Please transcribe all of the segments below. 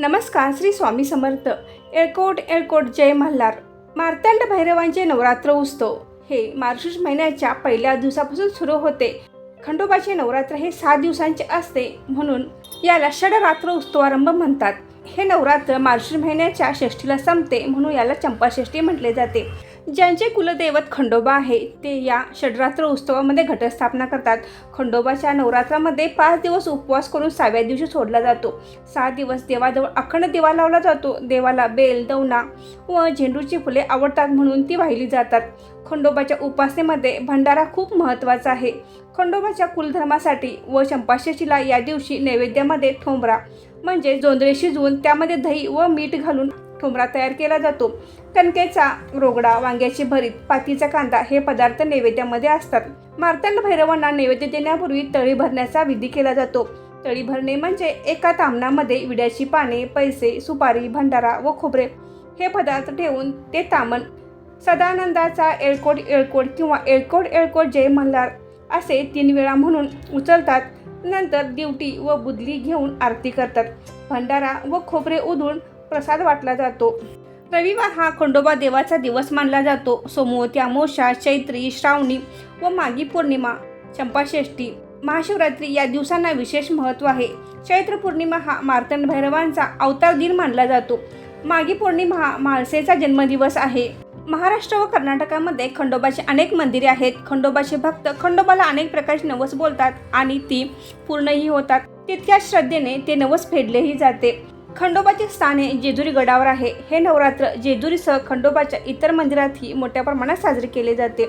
नमस्कार श्री स्वामी समर्थ. एळकोट एळकोट जय मल्हार. मार्तंड भैरवांचे नवरात्र उत्सव. हे मार्गशीर्ष महिन्याच्या पहिल्या दिवसापासून सुरू होते. खंडोबाचे नवरात्र हे सात दिवसांचे असते म्हणून याला षडरात्र उत्सवारंभ म्हणतात. हे नवरात्र मार्गशीर्ष महिन्याच्या षष्ठीला संपते म्हणून याला चंपाषष्ठी म्हटले जाते. ज्यांचे कुलदैवत खंडोबा आहे ते या षडरात्र उत्सवामध्ये घटस्थापना करतात. खंडोबाच्या नवरात्रामध्ये पाच दिवस उपवास करून सहाव्या दिवशी सोडला जातो. सात दिवस देवाजवळ अखंड दिवा लावला जातो. देवाला बेल दवना व झेंडूची फुले आवडतात म्हणून ती वाहिली जातात. खंडोबाच्या उपासनेमध्ये भंडारा खूप महत्त्वाचा आहे. खंडोबाच्या कुलधर्मासाठी व चंपाषष्ठीला या दिवशी नैवेद्यामध्ये ठोंबरा म्हणजे जोंधळे शिजवून त्यामध्ये दही व मीठ घालून ठुमरा तयार केला जातो. कणकेचा रोगडा वांग्याची भरीत पातीचा कांदा हे पदार्थ नैवेद्यामध्ये असतात. मार्तंड भैरवांना नैवेद्य देण्यापूर्वी तळी भरण्याचा विधी केला जातो. तळी भरणे म्हणजे एका तामणामध्ये विड्याची पाने पैसे सुपारी भंडारा व खोबरे हे पदार्थ ठेवून ते तामण. सदानंदाचा एळकोट एळकोट किंवा एळकोट एळकोट जय मल्हार असे तीन वेळा म्हणून उचलतात. नंतर दिवटी व बुदली घेऊन आरती करतात. भंडारा व खोबरे उधळून प्रसाद वाटला जातो. रविवार हा खंडोबा देवाचा दिवस मानला जातो. सोमवती त्यामोशा चैत्री श्रावणी व मागी पौर्णिमा चंपाषष्ठी महाशिवरात्री या दिवसांना विशेष महत्त्व आहे. चैत्र पौर्णिमा हा मार्तंड भैरवांचा अवतार दिन मानला जातो. मागी पौर्णिमा हा म्हाळसेचा जन्मदिवस आहे. महाराष्ट्र व कर्नाटकामध्ये खंडोबाचे अनेक मंदिरे आहेत. खंडोबाचे भक्त खंडोबाला अनेक प्रकारचे नवस बोलतात आणि ती पूर्णही होतात. तितक्याच श्रद्धेने ते नवस फेडलेही जाते. खंडोबाचे स्थान हे जेजुरी गडावर आहे. हे नवरात्र जेजुरीसह खंडोबाच्या इतर मंदिरातही मोठ्या प्रमाणात साजरे केले जाते.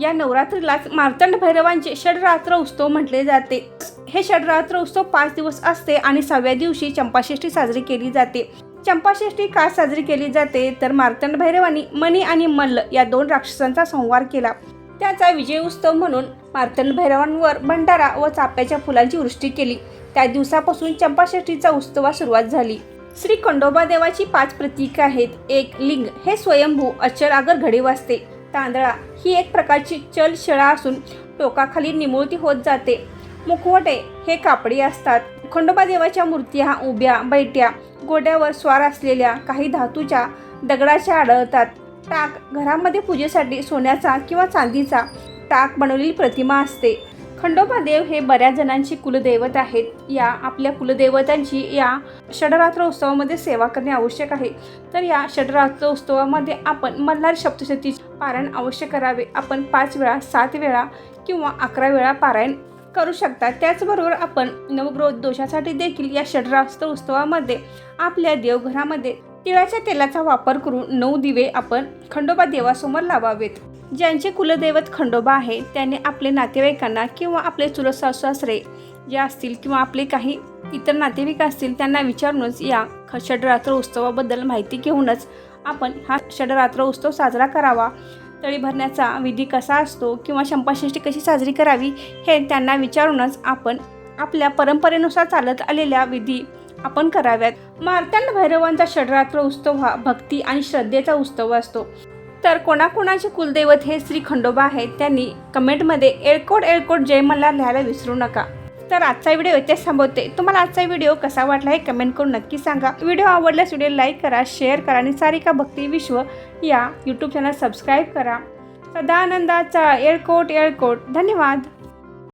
या नवरात्रीलाच मार्तंड भैरवांचे षडरात्र उत्सव म्हटले जाते. हे षडरात्र उत्सव पाच दिवस असते आणि सहाव्या दिवशी चंपाषष्ठी साजरी केली जाते. चंपाषष्ठी का साजरी केली जाते? तर मार्तंड भैरवांनी मणी आणि मल्ल या दोन राक्षसांचा संहार केला. त्याचा विजय उत्सव म्हणून मार्तंड भैरवांवर भंडारा व चाप्याच्या फुलांची वृष्टी केली. त्या दिवसापासून चंपाषष्ठीचा उत्सवास सुरुवात झाली. श्री खंडोबा देवाची पाच प्रतीक आहेत. एक लिंग. हे स्वयंभू अचल आगर घडी वाजते तांदळा ही एक प्रकारची चल शिळा असून टोकाखाली निमुळती होत जाते. मुखवटे हे कापडी असतात. खंडोबा देवाच्या मूर्ती हा उभ्या बैट्या गोड्यावर स्वार असलेल्या काही धातूच्या दगडाच्या आढळतात. टाक घरामध्ये पूजेसाठी सोन्याचा किंवा चांदीचा टाक बनवलेली प्रतिमा असते. खंडोबा देव हे बऱ्याच जणांची कुलदैवत आहेत. या आपल्या कुलदैवतांची या षडरात्र उत्सवामध्ये सेवा करणे आवश्यक आहे. तर या षडरात्र उत्सवामध्ये आपण मल्हार सप्तशतीचे पारायण अवश्य करावे. आपण पाच वेळा सात वेळा किंवा अकरा वेळा पारायण करू शकता. त्याचबरोबर आपण नवग्रह दोषासाठी देखील या षडरात्र उत्सवामध्ये आपल्या देवघरामध्ये तिळाच्या तेलाचा वापर करून नऊ दिवे आपण खंडोबा देवासमोर लावावेत. ज्यांचे कुलदैवत खंडोबा आहे त्याने आपले नातेवाईकांना किंवा आपले चुलत सासरे जे असतील किंवा आपले काही इतर नातेवाईक असतील त्यांना विचारूनच या ख षडरात्र उत्सवाबद्दल माहिती घेऊनच आपण हा षडरात्र उत्सव साजरा करावा. तळी भरण्याचा विधी कसा असतो किंवा चंपाषष्ठी कशी साजरी करावी हे त्यांना विचारूनच आपण आपल्या परंपरेनुसार चालत आलेल्या विधी आपण कराव्यात. मार्तंड भैरवांचा षडरात्र उत्सव हा भक्ती आणि श्रद्धेचा उत्सव असतो. तर कोणाकोणाचे कुलदैवत हे श्री खंडोबा आहेत त्यांनी कमेंटमध्ये एळकोट एळकोट जय मल्हार लिहायला विसरू नका. तर आजचा व्हिडिओ इथेच थांबवते. तुम्हाला आजचा व्हिडिओ कसा वाटला हे कमेंट करून नक्की सांगा. व्हिडिओ आवडल्यास व्हिडिओ लाईक करा शेअर करा आणि सारिका भक्ती विश्व या यूट्यूब चॅनल सबस्क्राईब करा. सदानंदाचा एळकोट एळकोट. धन्यवाद.